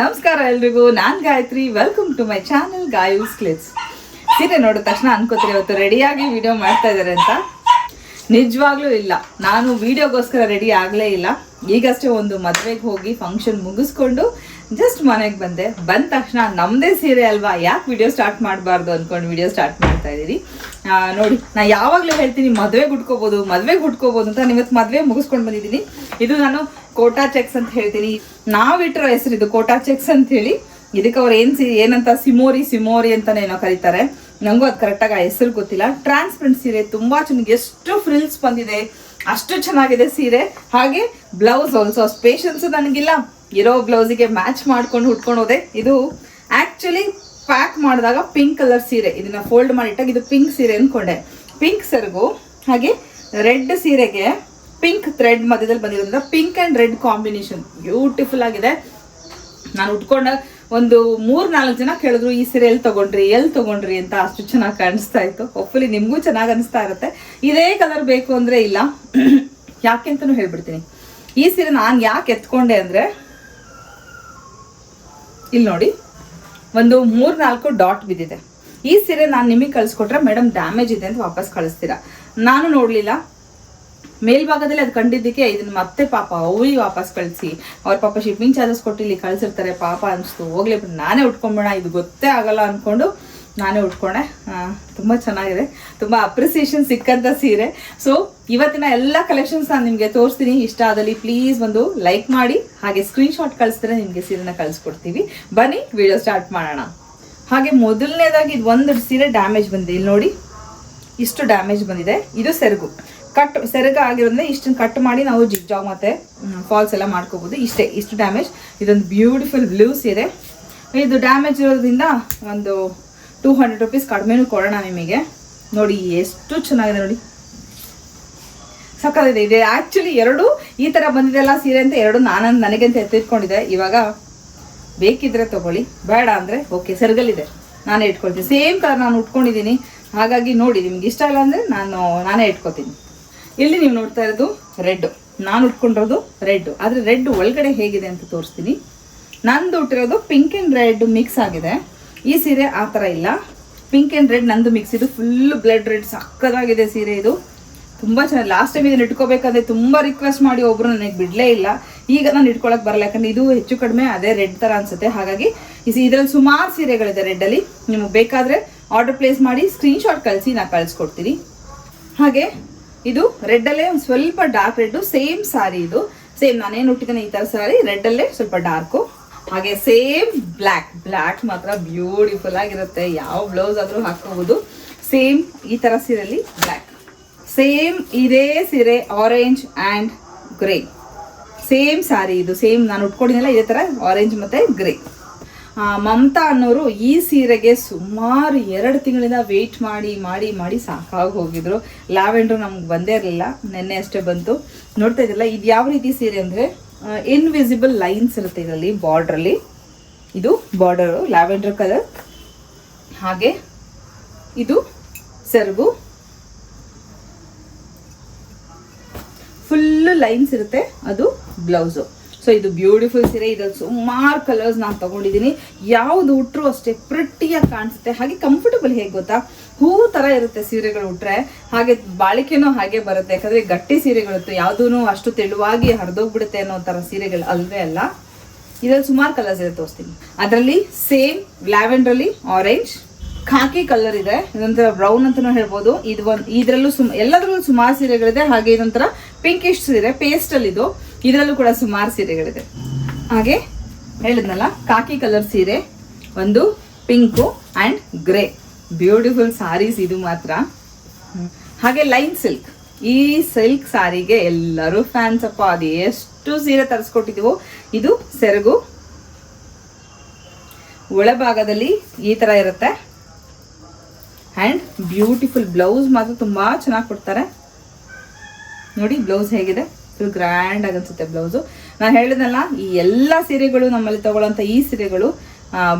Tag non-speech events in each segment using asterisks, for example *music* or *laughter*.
ನಮಸ್ಕಾರ ಎಲ್ರಿಗೂ, ನಾನ್ Gayatri. Welcome to my channel Gayu's clips ಸೀರೆ ನೋಡಿದ ತಕ್ಷಣ ಅನ್ಕೋತೀರಿ ಇವತ್ತು ರೆಡಿಯಾಗಿ ವಿಡಿಯೋ ಮಾಡ್ತಾ ಇದ್ದಾರೆ ಅಂತ. ನಿಜವಾಗ್ಲೂ ಇಲ್ಲ. ನಾನು ವಿಡಿಯೋಗೋಸ್ಕರ ರೆಡಿ ಆಗಲೇ ಇಲ್ಲ. ಈಗಷ್ಟೇ ಒಂದು ಮದುವೆಗೆ ಹೋಗಿ ಫಂಕ್ಷನ್ ಮುಗಿಸ್ಕೊಂಡು ಜಸ್ಟ್ ಮನೆಗೆ ಬಂದೆ. ಬಂದ ತಕ್ಷಣ ನಮ್ಮದೇ ಸೀರೆ ಅಲ್ವಾ? ಯಾಕೆ ವಿಡಿಯೋ ಸ್ಟಾರ್ಟ್ ಮಾಡಬಾರ್ದು ಅಂದ್ಕೊಂಡು ವಿಡಿಯೋ ಸ್ಟಾರ್ಟ್ ಮಾಡ್ತಾ ಇದ್ದೀರಿ ನೋಡಿ, ನಾ ಯಾವಾಗಲೂ ಹೇಳ್ತೀನಿ ಮದುವೆಗೆ ಉಟ್ಕೋಬೋದು ಮದುವೆಗೆ ಉಟ್ಕೋಬೋದು ಅಂತ. ನಾನು ಇವತ್ತು ಮದುವೆ ಮುಗಿಸ್ಕೊಂಡು ಬಂದಿದ್ದೀನಿ. ಇದು ನಾನು ಕೋಟಾ ಚೆಕ್ಸ್ ಅಂತ ಹೇಳ್ತೀನಿ. ನಾವಿಟ್ಟಿರೋ ಹೆಸರು ಇದು ಕೋಟಾ ಚೆಕ್ಸ್ ಅಂತ ಹೇಳಿ. ಇದಕ್ಕೆ ಅವ್ರು ಏನ್ ಸಿ ಏನಂತ ಸಿಮೋರಿ ಸಿಮೋರಿ ಅಂತಾನೆ ಏನೋ ಕರೀತಾರೆ. ನಂಗೂ ಅದು ಕರೆಕ್ಟಾಗಿ ಆ ಹೆಸರು ಗೊತ್ತಿಲ್ಲ. ಟ್ರಾನ್ಸ್ಪರೆಂಟ್ ಸೀರೆ ತುಂಬಾ ಚೆನ್ನಾಗಿ ಎಷ್ಟು ಫ್ರಿಲ್ಸ್ ಬಂದಿದೆ, ಅಷ್ಟು ಚೆನ್ನಾಗಿದೆ ಸೀರೆ. ಹಾಗೆ ಬ್ಲೌಸ್ ಆಲ್ಸೋ ಸ್ಪೇಷನ್ಸ್ ನನಗಿಲ್ಲ. ಇರೋ ಬ್ಲೌಸಿಗೆ ಮ್ಯಾಚ್ ಮಾಡ್ಕೊಂಡು ಉಟ್ಕೊಂಡು ಹೋದೆ. ಇದು ಆಕ್ಚುಲಿ ಪ್ಯಾಕ್ ಮಾಡಿದಾಗ ಪಿಂಕ್ ಕಲರ್ ಸೀರೆ. ಇದನ್ನ ಫೋಲ್ಡ್ ಮಾಡಿಟ್ಟಾಗ ಇದು ಪಿಂಕ್ ಸೀರೆ ಅಂದ್ಕೊಂಡೆ ಪಿಂಕ್ ಸೆರಗು ಹಾಗೆ ರೆಡ್ ಸೀರೆಗೆ ಪಿಂಕ್ ಥ್ರೆಡ್ ಮಧ್ಯದಲ್ಲಿ ಬಂದಿರೋದ್ರಿಂದ pink and red combination beautiful ಆಗಿದೆ. ನಾನು ಉಟ್ಕೊಂಡ ಒಂದು ಮೂರ್ ನಾಲ್ಕು ಜನ ಕೇಳಿದ್ರು, ಈ ಸೀರೆ ಎಲ್ಲಿ ತಗೊಂಡ್ರಿ ಎಲ್ಲಿ ತಗೊಂಡ್ರಿ? ಅಂತ ಅಷ್ಟು ಚೆನ್ನಾಗಿ ಕಾಣಿಸ್ತಾ ಇತ್ತು. ಹೋಪ್ಫುಲಿ ನಿಮಗೂ ಚೆನ್ನಾಗಿ ಅನಿಸ್ತಾ ಇರುತ್ತೆ. ಇದೇ ಕಲರ್ ಬೇಕು ಅಂದ್ರೆ ಇಲ್ಲ. *clears throat* ಯಾಕೆ ಅಂತಲೂ ಹೇಳ್ಬಿಡ್ತೀನಿ. ಈ ಸೀರೆ ನಾನು ಯಾಕೆ ಎತ್ಕೊಂಡೆ ಅಂದ್ರೆ ಇಲ್ಲಿ ನೋಡಿ, ಒಂದು ಮೂರು ನಾಲ್ಕು ಡಾಟ್ ಬಿದ್ದಿದೆ. ಈ ಸೀರೆ ನಾನು ನಿಮಗೆ ಕಳಿಸ್ಕೊಟ್ರೆ ಮೇಡಮ್ ಡ್ಯಾಮೇಜ್ ಇದೆ ಅಂತ ವಾಪಸ್ ಕಳಿಸ್ತೀರಾ. ನಾನು ನೋಡ್ಲಿಲ್ಲ. ಮೇಲ್ಭಾಗದಲ್ಲಿ ಅದು ಕಂಡಿದ್ದಕ್ಕೆ ಇದನ್ನ ಮತ್ತೆ ಪಾಪ ಅವ್ರಿಗೆ ವಾಪಸ್ ಕಳಿಸಿ. ಅವ್ರ ಪಾಪ ಶಿಪ್ಪಿಂಗ್ ಚಾರ್ಜಸ್ ಕೊಟ್ಟು ಇಲ್ಲಿ ಕಳ್ಸಿರ್ತಾರೆ, ಪಾಪ ಅನಿಸ್ತು. ಹೋಗ್ಲಿ ಬಿಟ್ಟು ನಾನೇ ಉಟ್ಕೊಂಬೋಣ ಇದು ಗೊತ್ತೇ ಆಗಲ್ಲ ಅಂದ್ಕೊಂಡು ನಾನೇ ಉಟ್ಕೊಂಡೆ. ತುಂಬ ತುಂಬಾ ಚೆನ್ನಾಗಿದೆ. ತುಂಬಾ ಅಪ್ರಿಸಿಯೇಷನ್ ಸಿಕ್ಕಂತ ಸೀರೆ. ಸೊ ಇವತ್ತಿನ ಎಲ್ಲ ಕಲೆಕ್ಷನ್ಸ್ ನಾನು ನಿಮಗೆ ತೋರಿಸ್ತೀನಿ. ಇಷ್ಟ ಆದಲ್ಲಿ ಪ್ಲೀಸ್ ಒಂದು ಲೈಕ್ ಮಾಡಿ, ಹಾಗೆ ಸ್ಕ್ರೀನ್ ಶಾಟ್ ಕಳಿಸಿದ್ರೆ ನಿಮಗೆ ಸೀರೆನ ಕಳಿಸ್ಕೊಡ್ತೀವಿ. ಬನ್ನಿ ವಿಡಿಯೋ ಸ್ಟಾರ್ಟ್ ಮಾಡೋಣ. ಹಾಗೆ ಮೊದಲನೇದಾಗಿ ಇದು ಒಂದು ಸೀರೆ ಡ್ಯಾಮೇಜ್ ಬಂದಿದೆ. ಇಲ್ಲಿ ನೋಡಿ, ಇಷ್ಟು ಡ್ಯಾಮೇಜ್ ಬಂದಿದೆ. ಇದು ಸೆರಗು. ಕಟ್ ಸೆರಗ ಆಗಿರೋದ್ರಿಂದ ಇಷ್ಟನ್ನು ಕಟ್ ಮಾಡಿ ನಾವು ಜಿಗ್ ಜಾಗ್ ಮತ್ತೆ ಫಾಲ್ಸ್ ಎಲ್ಲ ಮಾಡ್ಕೋಬೋದು. ಇಷ್ಟೇ, ಇಷ್ಟು ಡ್ಯಾಮೇಜ್ ಇದೊಂದು ಬ್ಯೂಟಿಫುಲ್ ಬ್ಲೂ ಸೀರೆ ಇದು ಡ್ಯಾಮೇಜ್ ಇರೋದ್ರಿಂದ ಒಂದು ಟೂ ಹಂಡ್ರೆಡ್ ರುಪೀಸ್ ಕಡಿಮೆನೂ ಕೊಡೋಣ ನಿಮಗೆ. ನೋಡಿ, ಎಷ್ಟು ಚೆನ್ನಾಗಿದೆ ನೋಡಿ. ಸಕ್ಕತ್ತಿದೆ ಇದೆ ಆಕ್ಚುಲಿ ಎರಡು ಈ ತರ ಬಂದಿದೆಲ್ಲ ಸೀರೆ ಅಂತ ಎರಡು ನಾನು ನನಗೆ ಅಂತ ಎತ್ತಿಟ್ಕೊಂಡಿದ್ದೆ. ಇವಾಗ ಬೇಕಿದ್ರೆ ತಗೊಳ್ಳಿ. ಬೇಡ ಅಂದರೆ ಓಕೆ ಸೆರಗಲ್ಲಿದೆ. ನಾನೇ ಇಟ್ಕೊಳ್ತೀನಿ. ಸೇಮ್ ಕಲರ್ ನಾನು ಉಟ್ಕೊಂಡಿದ್ದೀನಿ. ಹಾಗಾಗಿ ನೋಡಿ, ನಿಮ್ಗೆ ಇಷ್ಟ ಇಲ್ಲ ಅಂದರೆ ನಾನು, ನಾನೇ ಇಟ್ಕೋತೀನಿ. ಇಲ್ಲಿ ನೀವು ನೋಡ್ತಾ ಇರೋದು ರೆಡ್. ನಾನು ಉಟ್ಕೊಂಡಿರೋದು ರೆಡ್. ಆದ್ರೆ ರೆಡ್ ಒಳಗಡೆ ಹೇಗಿದೆ ಅಂತ ತೋರಿಸ್ತೀನಿ. ನಂದು ಉಟ್ಟಿರೋದು ಪಿಂಕ್ ಅಂಡ್ ರೆಡ್ ಮಿಕ್ಸ್ ಆಗಿದೆ. ಈ ಸೀರೆ ಆ ಥರ ಇಲ್ಲ. ಪಿಂಕ್ ಅಂಡ್ ರೆಡ್ ನಂದು ಮಿಕ್ಸ್. ಇದು ಫುಲ್ ಬ್ಲಡ್ ರೆಡ್ ಸಕ್ಕದಾಗಿದೆ ಸೀರೆ ಇದು. ತುಂಬಾ ಚೆನ್ನಾಗಿ ಲಾಸ್ಟ್ ಟೈಮ್ ಇದನ್ನ ಇಟ್ಕೋಬೇಕಾದ್ರೆ ತುಂಬಾ ರಿಕ್ವೆಸ್ಟ್ ಮಾಡಿ ಒಬ್ಬರು ನನಗೆ ಬಿಡ್ಲೇ ಇಲ್ಲ. ಈಗ ನಾನು ಇಟ್ಕೊಳಕ್ಕೆ ಬರಲ್ಲ. ಯಾಕಂದ್ರೆ ಇದು ಹೆಚ್ಚು ಕಡಿಮೆ ಅದೇ ರೆಡ್ ತರ ಅನ್ಸುತ್ತೆ. ಹಾಗಾಗಿ ಈ ಇದರಲ್ಲಿ ಸುಮಾರು ಸೀರೆಗಳಿದೆ ರೆಡ್ ಅಲ್ಲಿ. ನಿಮಗೆ ಬೇಕಾದ್ರೆ ಆರ್ಡರ್ ಪ್ಲೇಸ್ ಮಾಡಿ ಸ್ಕ್ರೀನ್ಶಾಟ್ ಕಳಿಸಿ ನಾ ಕಳಿಸ್ಕೊಡ್ತೀನಿ. ಹಾಗೆ ಇದು ರೆಡ್ ಅಲ್ಲೇ ಒಂದು ಸ್ವಲ್ಪ ಡಾರ್ಕ್ ರೆಡ್ ಸೇಮ್ ಸಾರಿ ಇದು. ಸೇಮ್ ನಾನೇನು ಹುಟ್ಟಿದ್ದೇನೆ ಈ ತರ ಸಾರಿ ರೆಡ್ ಅಲ್ಲೇ ಸ್ವಲ್ಪ ಡಾರ್ಕು ಹಾಗೆ ಸೇಮ್ ಬ್ಲ್ಯಾಕ್ ಬ್ಲ್ಯಾಕ್ ಮಾತ್ರ ಬ್ಯೂಟಿಫುಲ್ ಆಗಿರುತ್ತೆ. ಯಾವ ಬ್ಲೌಸ್ ಆದ್ರೂ ಹಾಕೋಬಹುದು ಸೇಮ್ ಈ ತರ ಸೀರೆಯಲ್ಲಿ ಬ್ಲ್ಯಾಕ್ ಸೇಮ್ ಇದೇ ಸೀರೆ orange and grey same sari ಇದು. ಸೇಮ್ ನಾನು ಉಟ್ಕೊಂಡಿದ್ದೆಲ್ಲ ಇದೇ ಥರ ಆರೆಂಜ್ ಮತ್ತು ಗ್ರೇ ಮಮತಾ ಅನ್ನೋರು ಈ ಸೀರೆಗೆ ಸುಮಾರು ಎರಡು ತಿಂಗಳಿಂದ ವೆಯ್ಟ್ ಮಾಡಿ ಮಾಡಿ ಮಾಡಿ ಸಾಕಾಗಿ ಹೋಗಿದ್ರು. ಲ್ಯಾವೆಂಡ್ರು ನಮ್ಗೆ ಬಂದೇ ಇರಲಿಲ್ಲ. ನೆನ್ನೆ ಅಷ್ಟೇ ಬಂತು. ನೋಡ್ತಾ ಇದ್ದಿಲ್ಲ ಇದು ಯಾವ ರೀತಿ ಸೀರೆ ಅಂದರೆ ಇನ್ವಿಸಿಬಲ್ ಲೈನ್ಸ್ ಇರುತ್ತೆ ಇದರಲ್ಲಿ ಬಾರ್ಡ್ರಲ್ಲಿ ಇದು ಬಾರ್ಡರು ಲ್ಯಾವೆಂಡರ್ ಕಲರ್ ಹಾಗೆ ಇದು ಸೆರಗು. ಫುಲ್ಲು ಲೈನ್ಸ್ ಇರುತ್ತೆ. ಅದು ಬ್ಲೌಸು ಸೊ ಇದು ಬ್ಯೂಟಿಫುಲ್ ಸೀರೆ. ಇದ್ರಲ್ಲಿ ಸುಮಾರು ಕಲರ್ಸ್ ನಾನು ತಗೊಂಡಿದ್ದೀನಿ ಯಾವ್ದು ಉಟ್ರು ಅಷ್ಟೇ ಪ್ರಿಟ್ಟಿಯಾಗಿ ಕಾಣಿಸುತ್ತೆ. ಹಾಗೆ ಕಂಫರ್ಟಬಲ್ ಹೇಗೆ ಗೊತ್ತಾ? ಹೂ ಥರ ಇರುತ್ತೆ ಸೀರೆಗಳು ಉಟ್ರೆ. ಹಾಗೆ ಬಾಳಿಕೆನೂ ಹಾಗೆ ಬರುತ್ತೆ. ಯಾಕಂದರೆ ಗಟ್ಟಿ ಸೀರೆಗಳಿತ್ತು ಯಾವುದೂ ಅಷ್ಟು ತೆಳುವಾಗಿ ಹರಿದೋಗ್ಬಿಡುತ್ತೆ ಅನ್ನೋ ಥರ ಸೀರೆಗಳು ಅಲ್ವೇ ಅಲ್ಲ. ಇದ್ರಲ್ಲಿ ಸುಮಾರು ಕಲರ್ಸ್ ಇದೆ ತೋರಿಸ್ತೀನಿ. ಅದರಲ್ಲಿ ಸೇಮ್ ಲ್ಯಾವೆಂಡ್ರಲ್ಲಿ ಆರೆಂಜ್ ಖಾಕಿ ಕಲರ್ ಇದೆ. ಇದೊಂಥರ ಬ್ರೌನ್ ಅಂತಾನೂ ಹೇಳ್ಬೋದು. ಇದು ಒಂದು ಇದರಲ್ಲೂ ಸುಮ್ ಎಲ್ಲದರಲ್ಲೂ ಸುಮಾರು ಸೀರೆಗಳಿದೆ. ಹಾಗೆ ಇದೊಂಥರ ಪಿಂಕಿಶ್ ಸೀರೆ ಪೇಸ್ಟಲ್ಲಿ ಇದು. ಇದರಲ್ಲೂ ಕೂಡ ಸುಮಾರು ಸೀರೆಗಳಿದೆ. ಹಾಗೆ ಹೇಳಿದ್ನಲ್ಲ ಕಾಕಿ ಕಲರ್ ಸೀರೆ, ಒಂದು pink and grey. Beautiful saris ಇದು ಮಾತ್ರ. ಹಾಗೆ ಲೈನ್ ಸಿಲ್ಕ್. ಈ ಸಿಲ್ಕ್ ಸಾರಿಗೆ ಎಲ್ಲರೂ ಫ್ಯಾನ್ಸ್ ಅಪ್ಪ, ಅದು ಎಷ್ಟು ಸೀರೆ ತರಿಸ್ಕೊಟ್ಟಿದೀವೋ, ಇದು ಸೆರಗು. ಒಳಭಾಗದಲ್ಲಿ ಈ ತರ ಇರುತ್ತೆ. ಆ್ಯಂಡ್ ಬ್ಯೂಟಿಫುಲ್ ಬ್ಲೌಸ್ ಮಾತ್ರ ತುಂಬಾ ಚೆನ್ನಾಗಿ ಕೊಡ್ತಾರೆ. ನೋಡಿ ಬ್ಲೌಸ್ ಹೇಗಿದೆ. ಫುಲ್ ಗ್ರ್ಯಾಂಡ್ ಅನ್ಸುತ್ತೆ ಬ್ಲೌಸು ನಾನು ಹೇಳಿದ್ನಲ್ಲ ಈ ಎಲ್ಲ ಸೀರೆಗಳು ನಮ್ಮಲ್ಲಿ ತಗೊಳ್ಳೋಂಥ ಈ ಸೀರೆಗಳು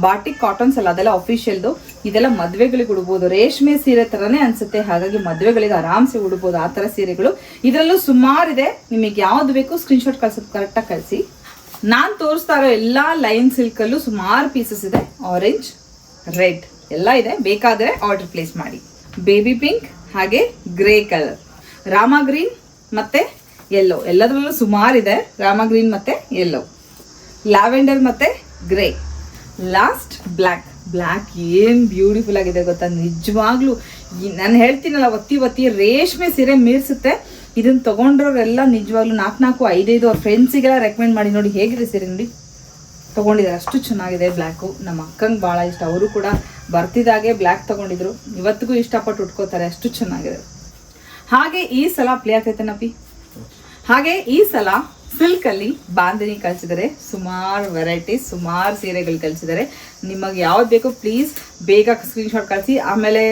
ಬಾಟಿಕ್ ಕಾಟನ್ಸ್ ಅಲ್ಲ, ಅದೆಲ್ಲ ಅಫಿಷಿಯಲ್ದು ಇದೆಲ್ಲ ಮದುವೆಗಳಿಗೆ ಉಡ್ಬೋದು. ರೇಷ್ಮೆ ಸೀರೆ ತರನೇ ಅನ್ಸುತ್ತೆ. ಹಾಗಾಗಿ ಮದುವೆಗಳಿಗೆ ಆರಾಮ್ಸೆ ಉಡ್ಬೋದು ಆ ಥರ ಸೀರೆಗಳು. ಇದರಲ್ಲೂ ಸುಮಾರಿದೆ ನಿಮಗೆ ಯಾವ್ದು ಬೇಕು ಸ್ಕ್ರೀನ್ಶಾಟ್ ಕಳ್ಸೋದು ಕರೆಕ್ಟಾಗಿ ಕಳಿಸಿ. ನಾನು ತೋರಿಸ್ತಾ ಇರೋ ಎಲ್ಲ ಲೈನ್ ಸಿಲ್ಕಲ್ಲೂ ಸುಮಾರು ಪೀಸಸ್ ಇದೆ. ಆರೆಂಜ್ ರೆಡ್ ಎಲ್ಲ ಇದೆ. ಬೇಕಾದರೆ ಆರ್ಡರ್ ಪ್ಲೇಸ್ ಮಾಡಿ. ಬೇಬಿ ಪಿಂಕ್ ಹಾಗೆ ಗ್ರೇ ಕಲರ್ ರಾಮ ಗ್ರೀನ್ ಮತ್ತೆ ಯೆಲ್ಲೋ ಎಲ್ಲದರಲ್ಲೂ ಸುಮಾರು ಇದೆ. ರಾಮ ಗ್ರೀನ್ ಮತ್ತೆ ಎಲ್ಲೋ ಲ್ಯಾವೆಂಡರ್ ಮತ್ತೆ ಗ್ರೇ ಲಾಸ್ಟ್ ಬ್ಲ್ಯಾಕ್ ಬ್ಲ್ಯಾಕ್ ಏನು ಬ್ಯೂಟಿಫುಲ್ ಆಗಿದೆ ಗೊತ್ತಾ? ನಿಜವಾಗ್ಲೂ. ನಾನು ಹೇಳ್ತೀನಲ್ಲ, ಒತ್ತಿ ಒತ್ತಿ ರೇಷ್ಮೆ ಸೀರೆ ಮೀರಿಸುತ್ತೆ. ಇದನ್ನ ತೊಗೊಂಡ್ರವರೆಲ್ಲ ನಿಜವಾಗ್ಲೂ ನಾಲ್ಕು ನಾಲ್ಕು ಐದೈದು ಅವ್ರ ಫ್ರೆಂಡ್ಸಿಗೆಲ್ಲ ರೆಕಮೆಂಡ್ ಮಾಡಿ ನೋಡಿ ಹೇಗಿದೆ ಸೀರೆ ನೋಡಿ. ತೊಗೊಂಡಿದ್ದಾರೆ ಅಷ್ಟು ಚೆನ್ನಾಗಿದೆ ಬ್ಲ್ಯಾಕು ನಮ್ಮ ಅಕ್ಕಂಗೆ ಭಾಳ ಇಷ್ಟ. ಅವರು ಕೂಡ ಬರ್ತಿದ್ದಾಗೆ ಬ್ಲ್ಯಾಕ್ ತಗೊಂಡಿದ್ರು. ಇವತ್ತಿಗೂ ಇಷ್ಟಪಟ್ಟು ಉಟ್ಕೋತಾರೆ. ಅಷ್ಟು ಚೆನ್ನಾಗಿದೆ. ಹಾಗೆ ಈ ಸಲ ಪ್ಲೇ ಆಗ್ತೈತೆ ಹಾಗೆ ಈ ಸಲ ಸಿಲ್ಕ್ ಅಲ್ಲಿ ಬಾಂಧನಿ ಕಳಿಸಿದರೆ. ಸುಮಾರು ವೆರೈಟಿ ಸುಮಾರು ಸೀರೆಗಳು ಕಳಿಸಿದ್ದಾರೆ ನಿಮಗೆ ಯಾವ್ದು ಬೇಕು ಪ್ಲೀಸ್ ಬೇಗ ಸ್ಕ್ರೀನ್ಶಾಟ್ ಕಳಿಸಿ. ಆಮೇಲೆ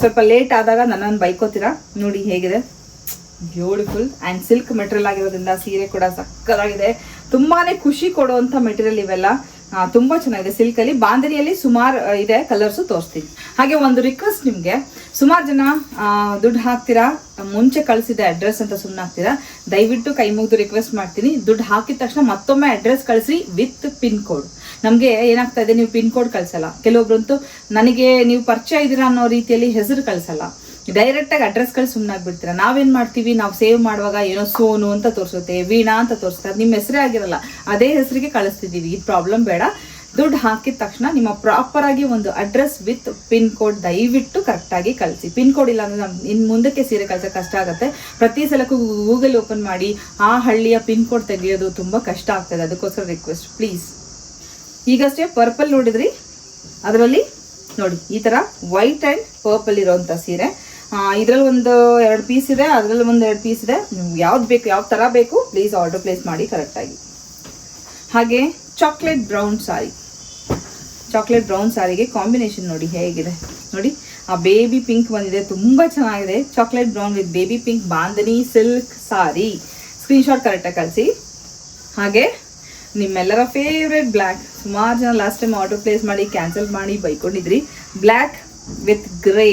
ಸ್ವಲ್ಪ ಲೇಟ್ ಆದಾಗ ನನ್ನನ್ನು ಬೈಕೋತೀರಾ? ನೋಡಿ ಹೇಗಿದೆ. ಬ್ಯೂಟಿಫುಲ್ ಆ್ಯಂಡ್ ಸಿಲ್ಕ್ ಮೆಟೀರಿಯಲ್ ಆಗಿರೋದ್ರಿಂದ ಸೀರೆ ಕೂಡ ಸಕ್ಕತ್ತಾಗಿದೆ. ತುಂಬಾ ಖುಷಿ ಕೊಡುವಂಥ ಮೆಟೀರಿಯಲ್ ಇವೆಲ್ಲ. ತುಂಬಾ ಚೆನ್ನಾಗಿದೆ ಸಿಲ್ಕ್ ಅಲ್ಲಿ. ಬಾಂದರಿಯಲ್ಲಿ ಸುಮಾರು ಇದೆ ಕಲರ್ಸು ತೋರಿಸ್ತೀನಿ. ಹಾಗೆ ಒಂದು ರಿಕ್ವೆಸ್ಟ್ ನಿಮಗೆ. ಸುಮಾರು ಜನ ದುಡ್ಡು ಹಾಕ್ತೀರಾ? ಮುಂಚೆ ಕಳಿಸಿದ ಅಡ್ರೆಸ್ ಅಂತ ಸುಮ್ಮನೆ ಹಾಕ್ತೀರಾ? ದಯವಿಟ್ಟು ಕೈ ಮುಗಿದು ರಿಕ್ವೆಸ್ಟ್ ಮಾಡ್ತೀನಿ. ದುಡ್ಡು ಹಾಕಿದ ತಕ್ಷಣ ಮತ್ತೊಮ್ಮೆ ಅಡ್ರೆಸ್ ಕಳಿಸಿ ವಿತ್ ಪಿನ್ ಕೋಡ್ ನಮಗೆ ಏನಾಗ್ತಾ ಇದೆ, ನೀವು ಪಿನ್ ಕೋಡ್ ಕಳ್ಸಲ್ಲ. ಕೆಲವೊಬ್ರಂತೂ, ನನಗೆ ನೀವು ಪರಿಚಯ ಇದ್ದೀರಾ ಅನ್ನೋ ರೀತಿಯಲ್ಲಿ ಹೆಸರು ಕಳ್ಸಲ್ಲ. ಡೈರೆಕ್ಟ್ ಆಗಿ ಅಡ್ರೆಸ್ ನಾವೇನು ಮಾಡ್ತೀವಿ? ನಾವು ಸೇವ್ ಮಾಡುವಾಗ ಏನೋ ಸೋನು ಅಂತ ತೋರಿಸುತ್ತೆ, ವೀಣಾ ಅಂತ ತೋರಿಸುತ್ತೆ, ಅದು ನಿಮ್ಮ ಹೆಸರೇ ಆಗಿರಲ್ಲ, ಅದೇ ಹೆಸರಿಗೆ ಕಳಿಸ್ತಿದ್ದೀವಿ. ಇದು ಪ್ರಾಬ್ಲಮ್ ಬೇಡ. ದುಡ್ಡು ಹಾಕಿದ ತಕ್ಷಣ ನಿಮ್ಮ ಪ್ರಾಪರ್ ಆಗಿ ಒಂದು ಅಡ್ರೆಸ್ ವಿತ್ ಪಿನ್ ಕೋಡ್ ದಯವಿಟ್ಟು ಕರೆಕ್ಟ್ ಆಗಿ ಕಳಿಸಿ. ಪಿನ್ ಕೋಡ್ ಇಲ್ಲ ಅಂದ್ರೆ ಇನ್ನು ಇನ್ ಮುಂದಕ್ಕೆ ಸೀರೆ ಕಳ್ಸೋಕೆ ಕಷ್ಟ ಆಗುತ್ತೆ. ಪ್ರತಿ ಸಲಕ್ಕೂ ಗೂಗಲ್ ಓಪನ್ ಮಾಡಿ, ಆ ಹಳ್ಳಿಯ ಪಿನ್ ಕೋಡ್ ತೆಗೆಯೋದು ತುಂಬಾ ಕಷ್ಟ ಆಗ್ತದೆ. ಅದಕ್ಕೋಸ್ಕರ ರಿಕ್ವೆಸ್ಟ್ ಪ್ಲೀಸ್ ಈಗಷ್ಟೇ ಪರ್ಪಲ್ ನೋಡಿದ್ರಿ? ಅದರಲ್ಲಿ ನೋಡಿ, ಈ ತರ ವೈಟ್ ಅಂಡ್ ಪರ್ಪಲ್ ಇರುವಂತ ಸೀರೆ. ಇದರಲ್ಲಿ ಒಂದು ಎರಡು ಪೀಸ್ ಇದೆ, ಅದರಲ್ಲಿ ಒಂದು ಎರಡು ಪೀಸ್ ಇದೆ. ನಿಮ್ಗೆ ಯಾವ್ದು ಬೇಕು, ಯಾವ ಥರ ಬೇಕು ಪ್ಲೀಸ್ ಆರ್ಡರ್ ಪ್ಲೇಸ್ ಮಾಡಿ ಕರೆಕ್ಟಾಗಿ ಹಾಗೆ chocolate brown sari chocolate brown ಸಾರಿಗೆ ಕಾಂಬಿನೇಷನ್ ನೋಡಿ ಹೇಗಿದೆ. ನೋಡಿ, ಆ ಬೇಬಿ ಪಿಂಕ್ ಬಂದಿದೆ, ತುಂಬ ಚೆನ್ನಾಗಿದೆ. Chocolate brown with baby pink bandhani silk sari screenshot ಕರೆಕ್ಟಾಗಿ ಕಳಿಸಿ. ಹಾಗೆ, ನಿಮ್ಮೆಲ್ಲರ ಫೇವ್ರೇಟ್ ಬ್ಲ್ಯಾಕ್ ಸುಮಾರು ಜನ ಲಾಸ್ಟ್ ಟೈಮ್ ಆರ್ಡರ್ ಪ್ಲೇಸ್ ಮಾಡಿ ಕ್ಯಾನ್ಸಲ್ ಮಾಡಿ ಬೈಕೊಂಡಿದ್ರಿ. Black with grey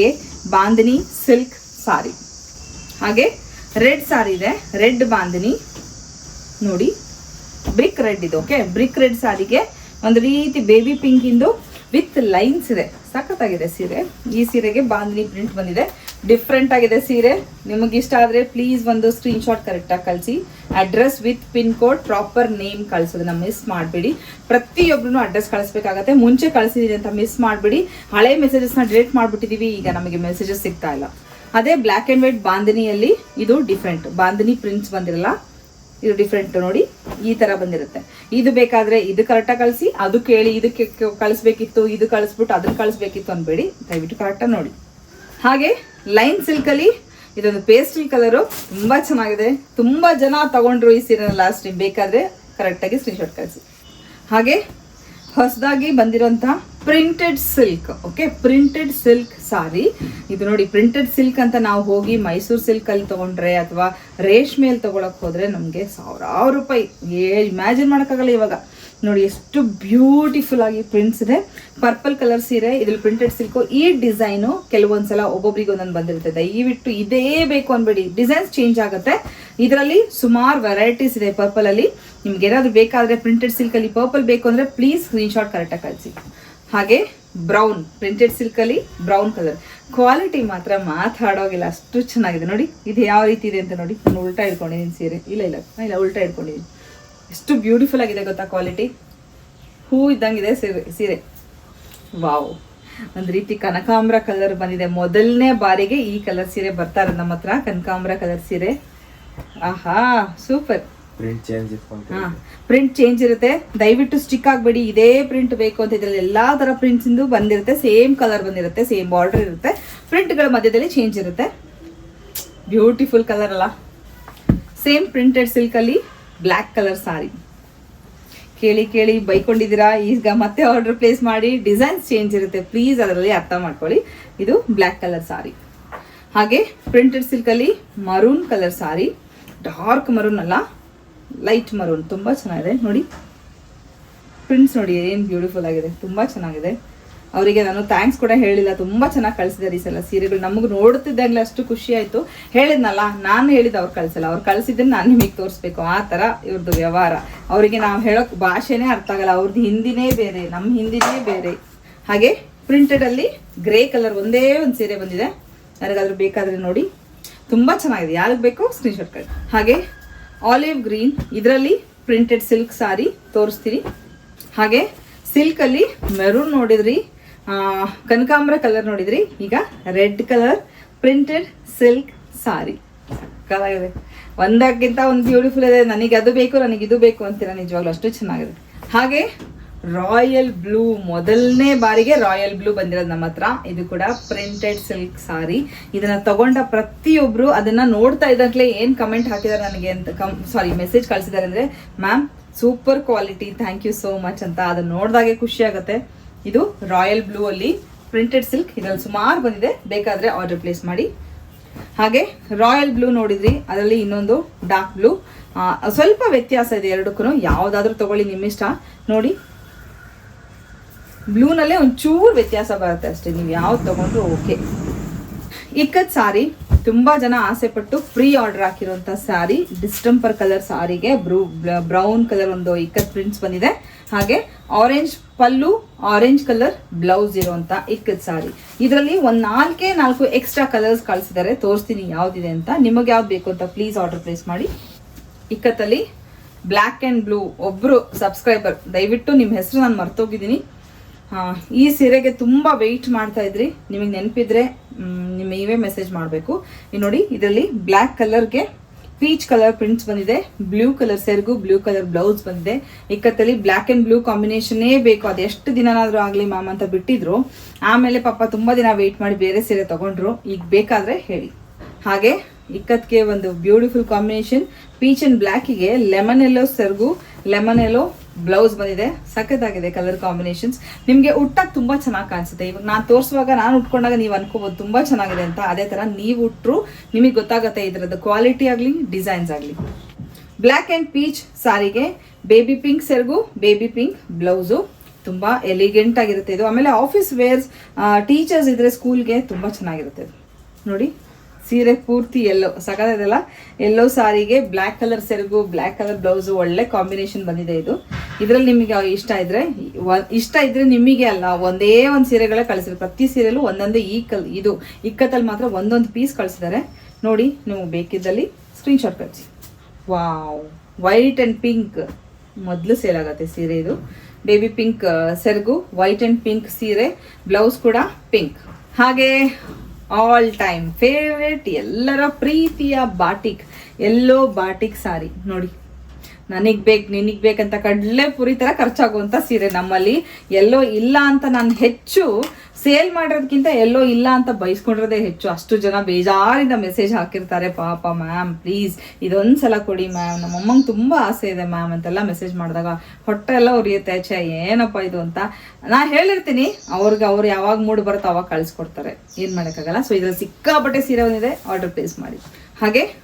bandhani silk sari. ಹಾಗೆ ರೆಡ್ ಸಾರಿ ಇದೆ. ರೆಡ್ ಬಾಂಧನಿ ನೋಡಿ, ಬ್ರಿಕ್ ರೆಡ್ ಇದು ಓಕೆ ಬ್ರಿಕ್ ರೆಡ್ ಸಾರಿಗೆ ಒಂದು ರೀತಿ baby pink into with lines ಇದೆ. ಸಖತ್ತಾಗಿದೆ ಸೀರೆ. ಈ ಸೀರೆಗೆ ಬಾಂಧನಿ ಪ್ರಿಂಟ್ ಬಂದಿದೆ. ಡಿಫ್ರೆಂಟ್ ಆಗಿದೆ ಸೀರೆ. ನಿಮಗೆ ಇಷ್ಟ ಆದರೆ ಪ್ಲೀಸ್ ಒಂದು ಸ್ಕ್ರೀನ್ಶಾಟ್ ಕರೆಕ್ಟಾಗಿ ಕಳಿಸಿ. Address with pin code proper name ಕಳಿಸೋದನ್ನ miss ಮಾಡಬೇಡಿ. ಪ್ರತಿಯೊಬ್ಬರು ಅಡ್ರೆಸ್ ಕಳಿಸ್ಬೇಕಾಗತ್ತೆ. ಮುಂಚೆ ಕಳಿಸಿದೀನಿ ಅಂತ ಮಿಸ್ ಮಾಡಬೇಡಿ. ಹಳೆ ಮೆಸೇಜಸ್ನ ಡಿಲೀಟ್ ಮಾಡಿಬಿಟ್ಟಿದೀವಿ, ಈಗ ನಮಗೆ ಮೆಸೇಜಸ್ ಸಿಗ್ತಾ ಇಲ್ಲ. ಅದೇ ಬ್ಲ್ಯಾಕ್ ಆ್ಯಂಡ್ ವೈಟ್ ಬಾಂಧನಿಯಲ್ಲಿ ಇದು ಡಿಫ್ರೆಂಟ್ ಬಾಂಧನಿ ಪ್ರಿಂಟ್ಸ್ ಬಂದಿರಲ್ಲ, ಇದು ಡಿಫ್ರೆಂಟ್ ನೋಡಿ ಈ ತರ ಬಂದಿರುತ್ತೆ. ಇದು ಬೇಕಾದ್ರೆ ಇದು ಕರೆಕ್ಟಾಗಿ ಕಳಿಸಿ, ಅದು ಕೇಳಿ ಇದಕ್ಕೆ ಕಳಿಸ್ಬೇಕಿತ್ತು, ಇದು ಕಳಿಸ್ಬಿಟ್ಟು ಅದನ್ನ ಕಳಿಸ್ಬೇಕಿತ್ತು ಅನ್ಬೇಡಿ ದಯವಿಟ್ಟು ಕರೆಕ್ಟಾಗಿ ನೋಡಿ. ಹಾಗೆ ಲೈನ್ ಸಿಲ್ಕ್ ಅಲ್ಲಿ ಇದೊಂದು ಪೇಸ್ಟಲ್ ಕಲರು ತುಂಬಾ ಚೆನ್ನಾಗಿದೆ. ತುಂಬಾ ಜನ ತಗೊಂಡ್ರು ಈ ಸೀರೆ ಲಾಸ್ಟ್ ಬೇಕಾದ್ರೆ ಕರೆಕ್ಟಾಗಿ ಸ್ಕ್ರೀನ್ಶಾಟ್ ಕಳಿಸಿ. ಹಾಗೆ ಹೊಸದಾಗಿ ಬಂದಿರೋಂಥ printed silk okay printed silk sari ಇದು ನೋಡಿ ಪ್ರಿಂಟೆಡ್ ಸಿಲ್ಕ್ ಅಂತ ನಾವು ಹೋಗಿ ಮೈಸೂರು ಸಿಲ್ಕ್ ಅಲ್ಲಿ ತಗೊಂಡ್ರೆ ಅಥವಾ ರೇಷ್ಮೆಯಲ್ಲಿ ತಗೊಳಕ್ ಹೋದ್ರೆ ನಮಗೆ ಸಾವಿರಾರು ರೂಪಾಯಿ. ಇಮ್ಯಾಜಿನ್ ಮಾಡೋಕ್ಕಾಗಲ್ಲ ಇವಾಗ. ನೋಡಿ, ಎಷ್ಟು ಬ್ಯೂಟಿಫುಲ್ ಆಗಿ ಪ್ರಿಂಟ್ಸ್ ಇದೆ. ಪರ್ಪಲ್ ಕಲರ್ ಸೀರೆ, ಇದ್ರಲ್ಲಿ ಪ್ರಿಂಟೆಡ್ ಸಿಲ್ಕು ಈ ಡಿಸೈನು ಕೆಲವೊಂದ್ಸಲ ಒಬ್ಬೊಬ್ರಿಗೆ ಒಂದೊಂದು ಬಂದಿರುತ್ತೆ. ದಯವಿಟ್ಟು ಇದೇ ಬೇಕು ಅನ್ಬೇಡಿ. ಡಿಸೈನ್ಸ್ ಚೇಂಜ್ ಆಗುತ್ತೆ. ಇದರಲ್ಲಿ ಸುಮಾರು ವೆರೈಟೀಸ್ ಇದೆ ಪರ್ಪಲ್ ಅಲ್ಲಿ. ನಿಮ್ಗೆ ಏನಾದ್ರು ಬೇಕಾದ್ರೆ ಪ್ರಿಂಟೆಡ್ ಸಿಲ್ಕ್ ಅಲ್ಲಿ ಪರ್ಪಲ್ ಬೇಕು ಅಂದ್ರೆ ಪ್ಲೀಸ್ ಸ್ಕ್ರೀನ್ಶಾಟ್ ಕರೆಕ್ಟಾಗಿ ಕಳಿಸಿ. ಹಾಗೆ ಬ್ರೌನ್ ಪ್ರಿಂಟೆಡ್ ಸಿಲ್ಕ್ ಅಲ್ಲಿ ಬ್ರೌನ್ ಕಲರ್ ಕ್ವಾಲಿಟಿ ಮಾತ್ರ ಮಾತಾಡೋಗಿಲ್ಲ, ಅಷ್ಟು ಚೆನ್ನಾಗಿದೆ. ನೋಡಿ, ಇದು ಯಾವ ರೀತಿ ಇದೆ ಅಂತ ನೋಡಿ. ನಾನು ಉಲ್ಟಾ ಇಟ್ಕೊಂಡಿದ್ದೀನಿ ಸೀರೆ. ಇಲ್ಲ ಇಲ್ಲ ಇಲ್ಲ, ಉಲ್ಟಾ ಇಟ್ಕೊಂಡಿದ್ದೀನಿ ಎಷ್ಟು ಬ್ಯೂಟಿಫುಲ್ ಆಗಿದೆ ಗೊತ್ತಾ ಕ್ವಾಲಿಟಿ ಹೂ ಇದ್ದಂಗಿದೆ ಸೀರೆ ಸೀರೆ. ವಾವ್ ಒಂದು ರೀತಿ ಕನಕಾಂಬ್ರ ಕಲರ್ ಬಂದಿದೆ. ಮೊದಲನೇ ಬಾರಿಗೆ ಈ ಕಲರ್ ಸೀರೆ ಬರ್ತಾರೆ ಇರೋದು ನಮ್ಮ ಹತ್ರ ಕನಕಾಂಬ್ರ ಕಲರ್ ಸೀರೆ. ಆಹಾ super print change print change ಇರುತ್ತೆ. ದಯವಿಟ್ಟು ಸ್ಟಿಕ್ ಆಗಬೇಡಿ. ಇದೇ ಪ್ರಿಂಟ್ ಬೇಕು ಅಂತ ಇದ್ರಲ್ಲಿ ಎಲ್ಲಾ ತರ ಪ್ರಿಂಟ್ಸ್ ಇಂದು ಬಂದಿರುತ್ತೆ. ಸೇಮ್ ಕಲರ್ ಬಂದಿರುತ್ತೆ ಸೇಮ್ ಬಾರ್ಡರ್ ಇರುತ್ತೆ. ಪ್ರಿಂಟ್ಗಳ ಮಧ್ಯದಲ್ಲಿ ಚೇಂಜ್ ಇರುತ್ತೆ. ಬ್ಯೂಟಿಫುಲ್ ಕಲರ್ ಅಲ್ಲ. ಸೇಮ್ ಪ್ರಿಂಟೆಡ್ ಸಿಲ್ಕ್ ಅಲ್ಲಿ ಬ್ಲ್ಯಾಕ್ ಕಲರ್ ಸಾರಿ ಕೇಳಿ ಕೇಳಿ, ಬೈಕೊಂಡಿದ್ದೀರಾ? ಈಗ ಮತ್ತೆ ಆರ್ಡರ್ ಪ್ಲೇಸ್ ಮಾಡಿ ಡಿಸೈನ್ಸ್ ಚೇಂಜ್ ಇರುತ್ತೆ. ಪ್ಲೀಸ್ ಅದರಲ್ಲಿ ಅರ್ಥ ಮಾಡ್ಕೊಳ್ಳಿ. ಇದು ಬ್ಲ್ಯಾಕ್ ಕಲರ್ ಸಾರಿ ಹಾಗೆ printed ಸಿಲ್ಕಲ್ಲಿ maroon colour sari dark maroon ಅಲ್ಲ ಲೈಟ್ ಮರೂನ್ ತುಂಬ ಚೆನ್ನಾಗಿದೆ. ನೋಡಿ ಪ್ರಿಂಟ್ಸ್ ನೋಡಿ, ಏನು ಬ್ಯೂಟಿಫುಲ್ ಆಗಿದೆ. ತುಂಬ ಚೆನ್ನಾಗಿದೆ. ಅವರಿಗೆ ನಾನು ಥ್ಯಾಂಕ್ಸ್ ಕೂಡ ಹೇಳಿಲ್ಲ. ತುಂಬ ಚೆನ್ನಾಗಿ ಕಳಿಸಿದ್ದಾರೆ ಈ ಸಲ ಸೀರೆಗಳು. ನಮಗೆ ನೋಡುತ್ತಿದ್ದಾಗಲೇ ಅಷ್ಟು ಖುಷಿ ಆಯಿತು. ಹೇಳಿದ್ನಲ್ಲ, ನಾನು ಹೇಳಿದ್ದು ಅವ್ರು ಕಳಿಸಲ್ಲ. ಅವ್ರು ಕಳ್ಸಿದ್ರೆ ನಾನು ನಿಮಗೆ ತೋರಿಸ್ಬೇಕು. ಆ ಥರ ಇವ್ರದ್ದು ವ್ಯವಹಾರ. ಅವರಿಗೆ ನಾವು ಹೇಳೋಕ್ ಭಾಷೆನೇ ಅರ್ಥ ಆಗಲ್ಲ. ಅವ್ರದ್ದು ಹಿಂದಿನೇ ಬೇರೆ ನಮ್ಮ ಹಿಂದಿನೇ ಬೇರೆ. ಹಾಗೆ ಪ್ರಿಂಟೆಡಲ್ಲಿ ಗ್ರೇ ಕಲರ್ ಒಂದೇ ಒಂದು ಸೀರೆ ಬಂದಿದೆ. ಯಾರಿಗಾದ್ರೂ ಬೇಕಾದರೆ ನೋಡಿ. ತುಂಬ ಚೆನ್ನಾಗಿದೆ. ಯಾರಿಗೆ ಬೇಕು ಸ್ಕ್ರೀನ್ಶಾಟ್ ಕಳಿ ಹಾಗೆ ಆಲಿವ್ ಗ್ರೀನ್ ಇದರಲ್ಲಿ ಪ್ರಿಂಟೆಡ್ ಸಿಲ್ಕ್ ಸಾರಿ ತೋರಿಸ್ತೀನಿ. ಹಾಗೆ ಸಿಲ್ಕಲ್ಲಿ ಮೆರೂನ್ ನೋಡಿದ್ರಿ. ಕನಕಾಂಬರ ಕಲರ್ ನೋಡಿದ್ರಿ? ಈಗ red colour printed silk sari ಕಲಾಗಿದೆ ಒಂದಕ್ಕಿಂತ ಒಂದು ಬ್ಯೂಟಿಫುಲ್ ಇದೆ. ನನಗೆ ಅದು ಬೇಕು, ನನಗೆ ಇದು ಬೇಕು ಅಂತೀರ ನಿಜವಾಗ್ಲೂ? ಅಷ್ಟು ಚೆನ್ನಾಗಿದೆ. ಹಾಗೆ ರಾಯಲ್ ಬ್ಲೂ ಮೊದಲನೇ ಬಾರಿಗೆ ರಾಯಲ್ ಬ್ಲೂ ಬಂದಿರೋದು ನಮ್ಮ ಹತ್ರ. ಇದು ಕೂಡ ಪ್ರಿಂಟೆಡ್ ಸಿಲ್ಕ್ ಸಾರಿ ಇದನ್ನ ತಗೊಂಡ ಪ್ರತಿಯೊಬ್ರು ಅದನ್ನ ನೋಡ್ತಾ ಇದ್ದಾಗಲೇ ಏನ್ ಕಮೆಂಟ್ ಹಾಕಿದಾರೆ ನನಗೆ ಅಂತ, ಕಮ್ ಸಾರಿ ಮೆಸೇಜ್ ಕಳ್ಸಿದ್ದಾರೆ ಅಂದ್ರೆ ma'am super quality thank you so much ಅಂತ ಅದನ್ನ ನೋಡಿದಾಗೆ ಖುಷಿ ಆಗುತ್ತೆ. ಇದು ರಾಯಲ್ ಬ್ಲೂ ಅಲ್ಲಿ ಪ್ರಿಂಟೆಡ್ ಸಿಲ್ಕ್ ಇದರಲ್ಲಿ ಸುಮಾರು ಬಂದಿದೆ. ಬೇಕಾದ್ರೆ ಆರ್ಡರ್ ಪ್ಲೇಸ್ ಮಾಡಿ. ಹಾಗೆ ರಾಯಲ್ ಬ್ಲೂ ನೋಡಿದ್ರಿ, ಅದರಲ್ಲಿ ಇನ್ನೊಂದು ಡಾರ್ಕ್ ಬ್ಲೂ ಸ್ವಲ್ಪ ವ್ಯತ್ಯಾಸ ಇದೆ ಎರಡಕ್ಕೂ ಯಾವುದಾದ್ರೂ ತಗೊಳ್ಳಿ ನಿಮ್ಮಿಷ್ಟ. ನೋಡಿ. ಬ್ಲೂನಲ್ಲೇ ಒಂಚೂರು ವ್ಯತ್ಯಾಸ ಬರುತ್ತೆ ಅಷ್ಟೇ. ನೀವು ಯಾವ್ದು ತಗೊಂಡ್ರು ಓಕೆ ಇಕ್ಕದ ಸಾರಿ ತುಂಬಾ ಜನ ಆಸೆ ಪಟ್ಟು ಫ್ರೀ ಆರ್ಡರ್ ಹಾಕಿರುವಂತ ಸಾರಿ ಡಿಸ್ಟಂಪರ್ ಕಲರ್ ಸಾರಿಗೆ ಬ್ರೂ ಬ್ರೌನ್ ಕಲರ್ ಒಂದು ಇಕ್ಕತ್ ಪ್ರಿಂಟ್ಸ್ ಬಂದಿದೆ. ಹಾಗೆ orange pallu orange colour, blouse ಇರುವಂತ ಇಕ್ಕತ್ ಸಾರಿ ಇದರಲ್ಲಿ ಒಂದ್ ನಾಲ್ಕೇ ನಾಲ್ಕು ಎಕ್ಸ್ಟ್ರಾ ಕಲರ್ಸ್ ಕಳಿಸಿದ್ದಾರೆ. ತೋರಿಸ್ತೀನಿ ಯಾವ್ದಿದೆ ಅಂತ. ನಿಮಗೆ ಯಾವ್ದು ಬೇಕು ಅಂತ ಪ್ಲೀಸ್ ಆರ್ಡರ್ ಪ್ಲೇಸ್ ಮಾಡಿ. ಇಕ್ಕತ್ತಲ್ಲಿ ಬ್ಲ್ಯಾಕ್ ಆ್ಯಂಡ್ ಬ್ಲೂ ಒಬ್ಬರು ಸಬ್ಸ್ಕ್ರೈಬರ್ ದಯವಿಟ್ಟು ನಿಮ್ಮ ಹೆಸರು ನಾನು ಮರ್ತೋಗಿದ್ದೀನಿ. ಈ ಸೀರೆಗೆ ತುಂಬ ವೆಯ್ಟ್ ಮಾಡ್ತಾ ಇದ್ರಿ. ನಿಮಗೆ ನೆನಪಿದ್ರೆ ನಿಮ್ಮ ನೀವೇ ಮೆಸೇಜ್ ಮಾಡಬೇಕು. ಈ ನೋಡಿ, ಇದರಲ್ಲಿ ಬ್ಲ್ಯಾಕ್ ಕಲರ್ಗೆ ಪೀಚ್ ಕಲರ್ ಪ್ರಿಂಟ್ಸ್ ಬಂದಿದೆ ಬ್ಲೂ ಕಲರ್ ಸೆರ್ಗು ಬ್ಲೂ ಕಲರ್ ಬ್ಲೌಸ್ ಬಂದಿದೆ. ಇಕ್ಕತ್ತಲ್ಲಿ ಬ್ಲ್ಯಾಕ್ ಆ್ಯಂಡ್ ಬ್ಲೂ ಕಾಂಬಿನೇಷನ್ನೇ ಬೇಕು. ಅದು ಎಷ್ಟು ದಿನನಾದರೂ ಆಗಲಿ ಮ್ಯಾಮ್ ಅಂತ ಬಿಟ್ಟಿದ್ರು. ಆಮೇಲೆ ಪಾಪ ತುಂಬ ದಿನ ವೆಯ್ಟ್ ಮಾಡಿ ಬೇರೆ ಸೀರೆ ತಗೊಂಡ್ರು. ಈಗ ಬೇಕಾದರೆ ಹೇಳಿ. ಹಾಗೆ ಇಕ್ಕತ್ಗೆ ಒಂದು ಬ್ಯೂಟಿಫುಲ್ ಕಾಂಬಿನೇಷನ್ ಪೀಚ್ ಅಂಡ್ ಬ್ಲ್ಯಾಕಿಗೆ ಲೆಮನ್ ಎಲ್ಲೋ ಸೆರ್ಗು ಲೆಮನ್ ಎಲ್ಲೋ ಬ್ಲೌಸ್ ಬಂದಿದೆ, ಸಖತ್ತಾಗಿದೆ ಕಲರ್ ಕಾಂಬಿನೇಷನ್ಸ್ ನಿಮಗೆ ಉಟ್ಟಾಗ ತುಂಬ ಚೆನ್ನಾಗಿ ಕಾಣಿಸುತ್ತೆ. ಇವಾಗ ನಾನು ತೋರಿಸುವಾಗ ನಾನು ಉಟ್ಕೊಂಡಾಗ ನೀವು ಅನ್ಕೋಬೋದು ತುಂಬ ಚೆನ್ನಾಗಿದೆ ಅಂತ. ಅದೇ ಥರ ನೀವು ಉಟ್ರು ನಿಮಗೆ ಗೊತ್ತಾಗುತ್ತೆ ಇದರದ್ದು ಕ್ವಾಲಿಟಿ ಆಗಲಿ ಡಿಸೈನ್ಸ್ ಆಗಲಿ. ಬ್ಲ್ಯಾಕ್ ಆ್ಯಂಡ್ ಪೀಚ್ ಸಾರಿಗೆ ಬೇಬಿ ಪಿಂಕ್ ಸೆರಗು ಬೇಬಿ ಪಿಂಕ್ ಬ್ಲೌಸು ತುಂಬ ಎಲಿಗೆಂಟ್ ಆಗಿರುತ್ತೆ ಇದು. ಆಮೇಲೆ ಆಫೀಸ್ ವೇರ್ಸ್ ಟೀಚರ್ಸ್ ಇದ್ರೆ ಸ್ಕೂಲ್ಗೆ ತುಂಬ ಚೆನ್ನಾಗಿರುತ್ತೆ. ನೋಡಿ. ಸೀರೆ ಪೂರ್ತಿ ಎಲ್ಲೋ ಸಕತ್ತಿದೆಲ್ಲ ಎಲ್ಲೋ ಸಾರಿಗೆ ಬ್ಲ್ಯಾಕ್ ಕಲರ್ ಸೆರಗು ಬ್ಲ್ಯಾಕ್ ಕಲರ್ ಬ್ಲೌಸು, ಒಳ್ಳೆ ಕಾಂಬಿನೇಷನ್ ಬಂದಿದೆ ಇದು. ಇದರಲ್ಲಿ ನಿಮಗೆ ಇಷ್ಟ ಇದ್ರೆ ಇಷ್ಟ ಇದ್ರೆ ನಿಮಗೆ ಅಲ್ಲ, ಒಂದೇ ಒಂದು ಸೀರೆಗಳೇ ಕಳಿಸಿದ್ರು, ಪ್ರತಿ ಸೀರೆಯಲ್ಲೂ ಒಂದೊಂದೇ ಈ ಕಲ್, ಇದು, ಇಕ್ಕತ್ತಲ್ಲಿ ಮಾತ್ರ ಒಂದೊಂದು ಪೀಸ್ ಕಳಿಸಿದ್ದಾರೆ ನೋಡಿ, ನೀವು ಬೇಕಿದ್ದಲ್ಲಿ ಸ್ಕ್ರೀನ್ಶಾಟ್ ಕಳಿಸಿ. ವಾವ್ ವೈಟ್ ಆ್ಯಂಡ್ ಪಿಂಕ್ ಮೊದಲು ಸೇಲ್ ಆಗುತ್ತೆ ಸೀರೆ ಇದು. ಬೇಬಿ ಪಿಂಕ್ ಸೆರಗು ವೈಟ್ ಆ್ಯಂಡ್ ಪಿಂಕ್ ಸೀರೆ, ಬ್ಲೌಸ್ ಕೂಡ ಪಿಂಕ್ ಹಾಗೆ ಆಲ್ ಟೈಮ್ ಫೇವ್ರೇಟ್ ಎಲ್ಲರ ಪ್ರೀತಿಯ ಬಾಟಿಕ್ ಎಲ್ಲೋ ಬಾಟಿಕ್ ಸಾರಿ ನೋಡಿ. ನನಗ್ ಬೇಕು, ನಿನಗ್ ಬೇಕಂತ ಕಡಲೆ ಪುರಿ ತರ ಖರ್ಚಾಗುವಂತ ಸೀರೆ ನಮ್ಮಲ್ಲಿ. ಎಲ್ಲೋ ಇಲ್ಲ ಅಂತ ನಾನು ಹೆಚ್ಚು ಸೇಲ್ ಮಾಡಿರೋದಕ್ಕಿಂತ ಎಲ್ಲೋ ಇಲ್ಲ ಅಂತ ಬಯಸ್ಕೊಂಡಿರೋದೇ ಹೆಚ್ಚು. ಅಷ್ಟು ಜನ ಬೇಜಾರಿಂದ ಮೆಸೇಜ್ ಹಾಕಿರ್ತಾರೆ. ಪಾಪ ಮ್ಯಾಮ್ ಪ್ಲೀಸ್ ಇದೊಂದ್ಸಲ ಕೊಡಿ ಮ್ಯಾಮ್. ನಮ್ಮಮ್ಮಂಗೆ ತುಂಬಾ ಆಸೆ ಇದೆ ಮ್ಯಾಮ್ ಅಂತೆಲ್ಲ ಮೆಸೇಜ್ ಮಾಡಿದಾಗ. ಹೊಟ್ಟೆ ಎಲ್ಲ ಉರಿಯುತ್ತೆ. ಛೇ, ಏನಪ್ಪ ಇದು ಅಂತ. ನಾ ಹೇಳಿರ್ತೀನಿ. ಅವ್ರಿಗೆ ಅವ್ರು ಯಾವಾಗ ಮೂಡ್ ಬರುತ್ತೋ ಅವಾಗ ಕಳಿಸ್ಕೊಡ್ತಾರೆ. ಏನು ಮಾಡೋಕ್ಕಾಗಲ್ಲ. ಸೊ ಇದ್ರಲ್ಲಿ ಸಿಕ್ಕಾಪಟ್ಟೆ ಸೀರೆ ಒಂದಿದೆ. ಆರ್ಡರ್ ಪ್ಲೇಸ್ ಮಾಡಿ. ಹಾಗೆ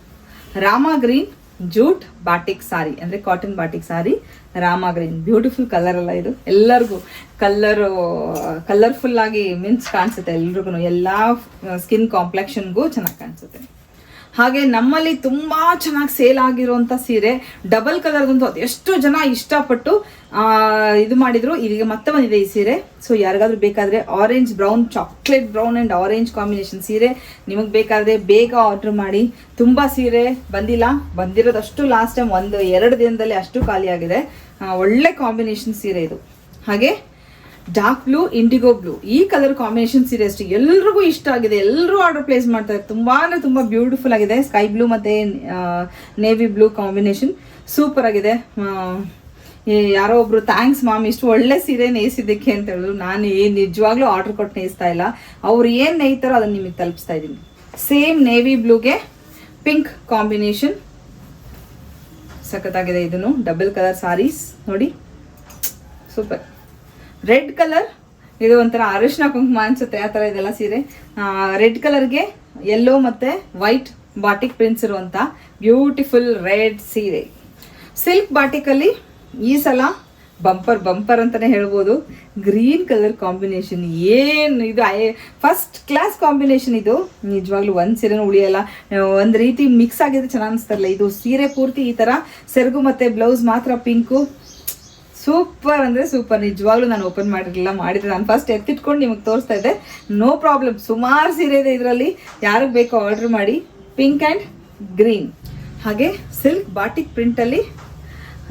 rama green jute batik sari, ಅಂದ್ರೆ cotton batik sari, rama green beautiful colour ಅಲ್ಲ ಇದು. ಎಲ್ಲರಿಗೂ ಕಲರ್ ಕಲರ್ಫುಲ್ ಆಗಿ ಮೀನ್ಸ್ ಕಾಣಿಸುತ್ತೆ ಎಲ್ರಿಗೂ ಎಲ್ಲಾ ಸ್ಕಿನ್ ಕಾಂಪ್ಲೆಕ್ಷನ್ಗೂ ಚೆನ್ನಾಗಿ ಕಾಣಿಸುತ್ತೆ. ಹಾಗೆ ನಮ್ಮಲ್ಲಿ ತುಂಬಾ ಚೆನ್ನಾಗಿ ಸೇಲ್ ಆಗಿರುವಂತ ಸೀರೆ, ಡಬಲ್ ಕಲರ್ದಂತೂ ಅದೆಷ್ಟು ಜನ ಇಷ್ಟಪಟ್ಟು ಇದು ಮಾಡಿದ್ರು. ಇದೀಗ ಮತ್ತೆ ಬಂದಿದೆ ಈ ಸೀರೆ. ಸೊ ಯಾರಿಗಾದ್ರೂ ಬೇಕಾದ್ರೆ orange brown chocolate brown and orange combination ಸೀರೆ ನಿಮಗೆ ಬೇಕಾದ್ರೆ ಬೇಗ ಆರ್ಡರ್ ಮಾಡಿ. ತುಂಬಾ ಸೀರೆ ಬಂದಿಲ್ಲ. ಬಂದಿರೋದಷ್ಟು ಲಾಸ್ಟ್ ಟೈಮ್ ಒಂದು ಎರಡು ದಿನದಲ್ಲಿ ಅಷ್ಟು ಖಾಲಿ ಆಗಿದೆ. ಒಳ್ಳೆ ಕಾಂಬಿನೇಷನ್ ಸೀರೆ ಇದು. ಹಾಗೆ ಡಾರ್ಕ್ ಬ್ಲೂ ಇಂಡಿಗೋ ಬ್ಲೂ ಈ ಕಲರ್ ಕಾಂಬಿನೇಷನ್ ಸೀರೆ ಅಷ್ಟು ಎಲ್ರಿಗೂ ಇಷ್ಟ ಆಗಿದೆ. ಎಲ್ಲರೂ ಆರ್ಡರ್ ಪ್ಲೇಸ್ ಮಾಡ್ತಾರೆ ತುಂಬಾ ತುಂಬ ಬ್ಯೂಟಿಫುಲ್ ಆಗಿದೆ. ಸ್ಕೈ ಬ್ಲೂ ಮತ್ತೆ ನೇವಿ ಬ್ಲೂ ಕಾಂಬಿನೇಷನ್ ಸೂಪರ್ ಆಗಿದೆ. ಯಾರೋ ಒಬ್ರು ಥ್ಯಾಂಕ್ಸ್ ಮಾಮ್ ಇಷ್ಟು ಒಳ್ಳೆ ಸೀರೆ ನೇಯಿಸಿದ್ದಕ್ಕೆ ಅಂತ ಹೇಳಿದ್ರು. ನಾನು ಏನು ನಿಜವಾಗ್ಲೂ ಆರ್ಡರ್ ಕೊಟ್ಟು ನೇಯಿಸ್ತಾ ಇಲ್ಲ. ಅವ್ರು ಏನು ನೇಯ್ತಾರೋ ಅದನ್ನ ನಿಮಗೆ ತಲುಪಿಸ್ತಾ ಇದ್ದೀನಿ. ಸೇಮ್ ನೇವಿ ಬ್ಲೂಗೆ ಪಿಂಕ್ ಕಾಂಬಿನೇಷನ್ ಸಖತ್ತಾಗಿದೆ ಇದನ್ನು. ಡಬಲ್ ಕಲರ್ ಸಾರೀಸ್ ನೋಡಿ. ಸೂಪರ್ ರೆಡ್ ಕಲರ್, ಇದು ಒಂಥರ ಅರಿಶಿನ ಕುಂಕುಮ ಅನ್ಸುತ್ತೆ, ಆ ಥರ ಇದೆಲ್ಲ ಸೀರೆ. ರೆಡ್ ಕಲರ್ಗೆ ಯೆಲ್ಲೋ ಮತ್ತು ವೈಟ್ ಬಾಟಿಕ್ ಪ್ರಿಂಟ್ಸ್ ಇರುವಂಥ ಬ್ಯೂಟಿಫುಲ್ ರೆಡ್ ಸೀರೆ. ಸಿಲ್ಕ್ ಬಾಟಿಕಲ್ಲಿ ಈ ಸಲ ಬಂಪರ್ ಬಂಪರ್ ಅಂತಲೇ ಹೇಳ್ಬೋದು. ಗ್ರೀನ್ ಕಲರ್ ಕಾಂಬಿನೇಷನ್ ಏನು ಇದು ಫಸ್ಟ್ ಕ್ಲಾಸ್ ಕಾಂಬಿನೇಷನ್ ಇದು. ನಿಜವಾಗ್ಲೂ ಒಂದು ಸೀರೆನೂ ಉಳಿಯಲ್ಲ. ಒಂದು ರೀತಿ ಮಿಕ್ಸ್ ಆಗಿದ್ರೆ ಚೆನ್ನಾಗಿ ಅನಿಸ್ತಾರಲ್ಲ ಇದು ಸೀರೆ ಪೂರ್ತಿ ಈ ಥರ ಸೆರಗು ಮತ್ತು ಬ್ಲೌಸ್ ಮಾತ್ರ ಪಿಂಕು ಸೂಪರ್ ಅಂದರೆ ಸೂಪರ್ ನಿಜವಾಗ್ಲೂ ನಾನು ಓಪನ್ ಮಾಡಿರಲಿಲ್ಲ ಮಾಡಿದ್ರೆ ನಾನು ಫಸ್ಟ್ ಎತ್ತಿಟ್ಕೊಂಡು ನಿಮಗೆ ತೋರಿಸ್ತಾ ಇದ್ದೆ. ನೋ ಪ್ರಾಬ್ಲಮ್ ಸುಮಾರು ಸೀರೆ ಇದೆ ಇದರಲ್ಲಿ. ಯಾರಿಗೆ ಬೇಕೋ ಆರ್ಡರ್ ಮಾಡಿ. ಪಿಂಕ್ ಆ್ಯಂಡ್ ಗ್ರೀನ್ ಹಾಗೆ ಸಿಲ್ಕ್ ಬಾಟಿಕ್ ಪ್ರಿಂಟಲ್ಲಿ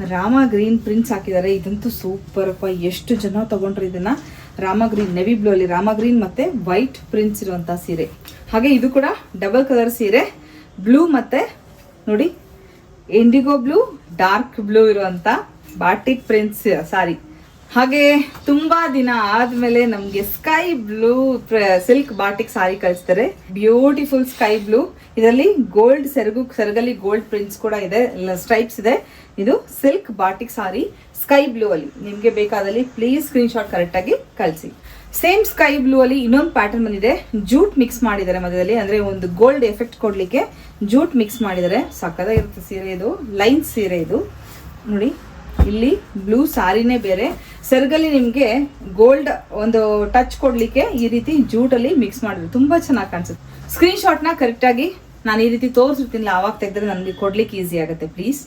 ರಾಮ ಗ್ರೀನ್ ಪ್ರಿಂಟ್ಸ್ ಹಾಕಿದ್ದಾರೆ. ಇದಂತೂ ಸೂಪರ್ ಅಪ್ಪ. ಎಷ್ಟು ಜನ ತಗೊಂಡ್ರು ಇದನ್ನ? ರಾಮ ಗ್ರೀನ್ ನೆವಿ ಬ್ಲೂ ಅಲ್ಲಿ. ರಾಮ ಗ್ರೀನ್ ಮತ್ತೆ ವೈಟ್ ಪ್ರಿಂಟ್ಸ್ ಇರುವಂತ ಸೀರೆ. ಹಾಗೆ ಇದು ಕೂಡ ಡಬಲ್ ಕಲರ್ ಸೀರೆ. ಬ್ಲೂ ಮತ್ತೆ ನೋಡಿ ಇಂಡಿಗೋ ಬ್ಲೂ ಡಾರ್ಕ್ ಬ್ಲೂ ಇರುವಂತ ಬಾಟಿಕ್ ಪ್ರಿಂಟ್ಸ್ ಸಾರಿ. ಹಾಗೆ ತುಂಬಾ ದಿನ ಆದ್ಮೇಲೆ ನಮ್ಗೆ sky blue silk batik sari ಕಳಿಸ್ತಾರೆ. Beautiful sky blue. ಇದರಲ್ಲಿ ಗೋಲ್ಡ್ ಸೆರಗು, ಸೆರಗಲ್ಲಿ ಗೋಲ್ಡ್ ಪ್ರಿಂಟ್ಸ್ ಕೂಡ ಇದೆ ಸ್ಟ್ರೈಪ್ಸ್ ಇದೆ. ಇದು silk batik sari sky blue ಅಲ್ಲಿ. ನಿಮ್ಗೆ ಬೇಕಾದಲ್ಲಿ ಪ್ಲೀಸ್ ಸ್ಕ್ರೀನ್ ಶಾಟ್ ಕರೆಕ್ಟ್ ಆಗಿ ಕಳಿಸಿ. ಸೇಮ್ ಸ್ಕೈ ಬ್ಲೂ ಅಲ್ಲಿ ಇನ್ನೊಂದು ಪ್ಯಾಟರ್ನ್ ಬಂದಿದೆ. ಜೂಟ್ ಮಿಕ್ಸ್ ಮಾಡಿದ್ದಾರೆ ಮಧ್ಯದಲ್ಲಿ. ಅಂದ್ರೆ ಒಂದು ಗೋಲ್ಡ್ ಎಫೆಕ್ಟ್ ಕೊಡ್ಲಿಕ್ಕೆ ಜೂಟ್ ಮಿಕ್ಸ್ ಮಾಡಿದ್ದಾರೆ. ಸಕ್ಕದಾಗಿರುತ್ತೆ ಸೀರೆ ಇದು. ಲೈನ್ ಸೀರೆ ಇದು. ನೋಡಿ. ಇಲ್ಲಿ ಬ್ಲೂ ಸಾರಿನೇ ಬೇರೆ. ಸೆರಗಲ್ಲಿ ನಿಮಗೆ ಗೋಲ್ಡ್ ಒಂದು ಟಚ್ ಕೊಡಲಿಕ್ಕೆ ಈ ರೀತಿ ಜೂಟಲ್ಲಿ ಮಿಕ್ಸ್ ಮಾಡಿದ್ರು. ತುಂಬ ಚೆನ್ನಾಗಿ ಕಾಣಿಸುತ್ತೆ. ಸ್ಕ್ರೀನ್ ಶಾಟ್ನ ಕರೆಕ್ಟಾಗಿ ನಾನು ಈ ರೀತಿ ತೋರಿಸಿರ್ತೀನಿಲ್ಲ ಆವಾಗ ತೆಗೆದ್ರೆ ನನಗೆ ಕೊಡ್ಲಿಕ್ಕೆ ಈಸಿ ಆಗುತ್ತೆ ಪ್ಲೀಸ್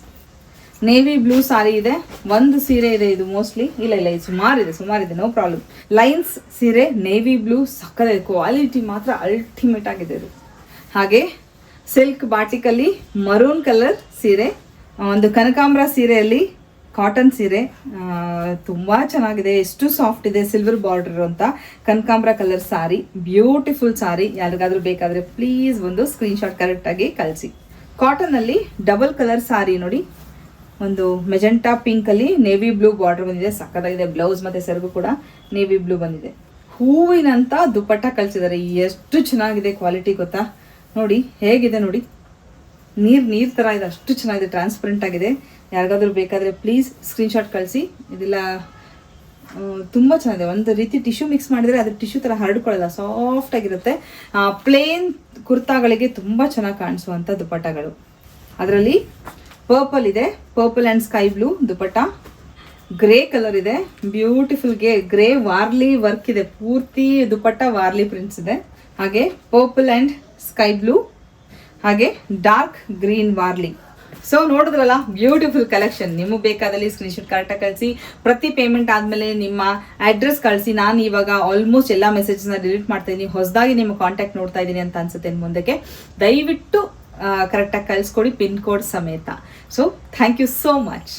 ನೇವಿ ಬ್ಲೂ ಸಾರಿ ಇದೆ. ಒಂದು ಸೀರೆ ಇದೆ ಇದು ಮೋಸ್ಟ್ಲಿ ಇಲ್ಲ ಇಲ್ಲ, ಇದು ಸುಮಾರಿದೆ ಇದೆ, ಸುಮಾರು ಇದೆ ನೋ ಪ್ರಾಬ್ಲಮ್ ಲೈನ್ಸ್ ಸೀರೆ ನೇವಿ ಬ್ಲೂ ಸಕ್ಕದ ಕ್ವಾಲಿಟಿ ಮಾತ್ರ ಅಲ್ಟಿಮೇಟ್ ಆಗಿದೆ ಇದು. ಹಾಗೆ ಸಿಲ್ಕ್ ಬಾಟಿಕಲ್ಲಿ ಮರೂನ್ ಕಲರ್ ಸೀರೆ, ಒಂದು ಕನಕಾಂಬ್ರ ಸೀರೆಯಲ್ಲಿ ಕಾಟನ್ ಸೀರೆ ತುಂಬ ಚೆನ್ನಾಗಿದೆ. ಎಷ್ಟು ಸಾಫ್ಟ್ ಇದೆ ಸಿಲ್ವರ್ ಬಾರ್ಡರ್ ಅಂತ. ಕನಕಾಂಬ್ರ ಕಲರ್ ಸಾರಿ ಬ್ಯೂಟಿಫುಲ್ ಸಾರಿ ಯಾರಿಗಾದರೂ ಬೇಕಾದ್ರೆ ಪ್ಲೀಸ್ ಒಂದು ಸ್ಕ್ರೀನ್ ಶಾಟ್ ಕರೆಕ್ಟ್ ಆಗಿ ಕಳಿಸಿ. ಕಾಟನ್ ಅಲ್ಲಿ ಡಬಲ್ ಕಲರ್ ಸಾರಿ ನೋಡಿ. ಒಂದು ಮೆಜೆಂಟಾ ಪಿಂಕ್ ಅಲ್ಲಿ ನೇವಿ ಬ್ಲೂ ಬಾರ್ಡರ್ ಬಂದಿದೆ. ಸಕ್ಕತ್ತಾಗಿದೆ. ಬ್ಲೌಸ್ ಮತ್ತೆ ಸೆರಗು ಕೂಡ ನೇವಿ ಬ್ಲೂ ಬಂದಿದೆ. ಹೂವಿನಂತ ದುಪ್ಪಟ್ಟ ಕಳಿಸಿದ್ದಾರೆ. ಎಷ್ಟು ಚೆನ್ನಾಗಿದೆ ಕ್ವಾಲಿಟಿ ಗೊತ್ತಾ? ನೋಡಿ, ಹೇಗಿದೆ ನೋಡಿ. ನೀರ್ ನೀರ್ ತರ ಇದೆ. ಅಷ್ಟು ಚೆನ್ನಾಗಿದೆ. ಟ್ರಾನ್ಸ್ಪರೆಂಟ್ ಆಗಿದೆ. ಯಾರಿಗಾದ್ರೂ ಬೇಕಾದರೆ ಪ್ಲೀಸ್ ಸ್ಕ್ರೀನ್ಶಾಟ್ ಕಳಿಸಿ. ಇದೆಲ್ಲ ತುಂಬ ಚೆನ್ನಾಗಿದೆ. ಒಂದು ರೀತಿ ಟಿಶ್ಯೂ ಮಿಕ್ಸ್ ಮಾಡಿದರೆ ಅದ್ರ ಟಿಶ್ಯೂ ತರ ಹರಡ್ಕೊಳ್ಳಲ್ಲ ಸಾಫ್ಟ್ ಆಗಿರುತ್ತೆ. ಪ್ಲೇನ್ ಕುರ್ತಾಗಳಿಗೆ ತುಂಬಾ ಚೆನ್ನಾಗಿ ಕಾಣಿಸುವಂತ ದುಪ್ಪಟ್ಟಗಳು ಅದರಲ್ಲಿ ಪರ್ಪಲ್ ಇದೆ purple and sky blue dupatta grey colour ಇದೆ ಬ್ಯೂಟಿಫುಲ್ಗೆ ಗ್ರೇ ವಾರ್ಲಿ ವರ್ಕ್ ಇದೆ. ಪೂರ್ತಿ ದುಪ್ಪಟ್ಟ ವಾರ್ಲಿ ಪ್ರಿಂಟ್ಸ್ ಇದೆ. ಹಾಗೆ ಪರ್ಪಲ್ ಅಂಡ್ ಸ್ಕೈ ಬ್ಲೂ ಹಾಗೆ ಡಾರ್ಕ್ ಗ್ರೀನ್ ವಾರ್ಲಿ ಸೊ ನೋಡಿದ್ರಲ್ಲ ಬ್ಯೂಟಿಫುಲ್ ಕಲೆಕ್ಷನ್ ನಿಮಗೆ ಬೇಕಾದಲ್ಲಿ ಸ್ಕ್ರೀನ್ಶಾಟ್ ಕರೆಕ್ಟಾಗಿ ಕಳಿಸಿ. ಪ್ರತಿ ಪೇಮೆಂಟ್ ಆದಮೇಲೆ ನಿಮ್ಮ ಅಡ್ರೆಸ್ ಕಳಿಸಿ. ನಾನು ಇವಾಗ ಆಲ್ಮೋಸ್ಟ್ ಎಲ್ಲ ಮೆಸೇಜ್ನ ಡಿಲೀಟ್ ಮಾಡ್ತಾ ಹೊಸದಾಗಿ ನಿಮ್ಮ ಕಾಂಟ್ಯಾಕ್ಟ್ ನೋಡ್ತಾ ಇದ್ದೀನಿ ಅಂತ ಅನ್ಸುತ್ತೆ ಮುಂದಕ್ಕೆ. ದಯವಿಟ್ಟು ಕರೆಕ್ಟಾಗಿ ಕಳಿಸ್ಕೊಡಿ ಪಿನ್ ಕೋಡ್ ಸಮೇತ. So thank you so much